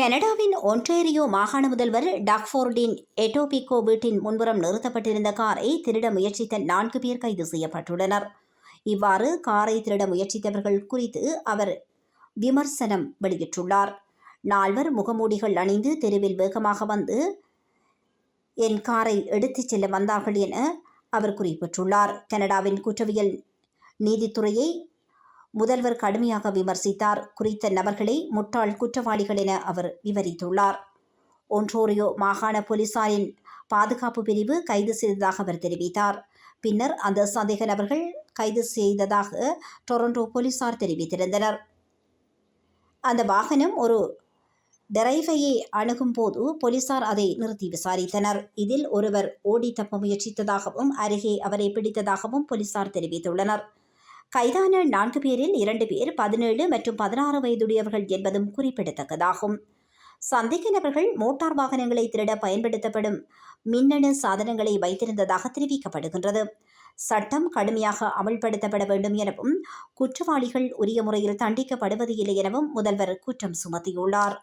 கனடாவின் ஒன்டேரியோ மாகாண முதல்வர் டாக்ஃபோர்டின் எட்டோபிகோ வீட்டின் முன்புறம் நிறுத்தப்பட்டிருந்த காரை திருட முயற்சித்த நான்கு பேர் கைது செய்யப்பட்டுள்ளனர். இவ்வாறு காரை திருட முயற்சித்தவர்கள் குறித்து அவர் விமர்சனம் வெளியிட்டுள்ளார். நால்வர் முகமூடிகள் அணிந்து தெருவில் வேகமாக வந்து என் காரை எடுத்துச் செல்ல வந்தார்கள் என அவர் குறிப்பிட்டுள்ளார். கனடாவின் குற்றவியல் நீதித்துறையை முதல்வர் கடுமையாக விமர்சித்தார். குறித்த நபர்களை முட்டாள் குற்றவாளிகள் என அவர் விவரித்துள்ளார். ஒன்றோரியோ மாகாண போலீசாரின் பாதுகாப்பு பிரிவு கைது செய்ததாக அவர் தெரிவித்தார். பின்னர் அந்த சந்தேக நபர்கள் கைது செய்ததாக டொரண்டோ போலீசார் தெரிவித்திருந்தனர். அந்த வாகனம் ஒரு டிரைவையை அணுகும் போது போலீசார் அதை நிறுத்தி விசாரித்தனர். இதில் ஒருவர் ஓடி தப்ப முயற்சித்ததாகவும் அருகே அவரை பிடித்ததாகவும் போலீசார் தெரிவித்துள்ளனர். கைதான நான்கு பேரில் இரண்டு பேர் பதினேழு மற்றும் பதினாறு வயதுடையவர்கள் என்பதும் குறிப்பிடத்தக்கதாகும். சந்தேக நபர்கள் மோட்டார் வாகனங்களை திருட பயன்படுத்தப்படும் மின்னணு சாதனங்களை வைத்திருந்ததாக தெரிவிக்கப்படுகின்றது. சட்டம் கடுமையாக அமல்படுத்தப்பட வேண்டும் எனவும் குற்றவாளிகள் உரிய முறையில் தண்டிக்கப்படுவது இல்லை எனவும் முதல்வர் குற்றம் சுமத்தியுள்ளார்.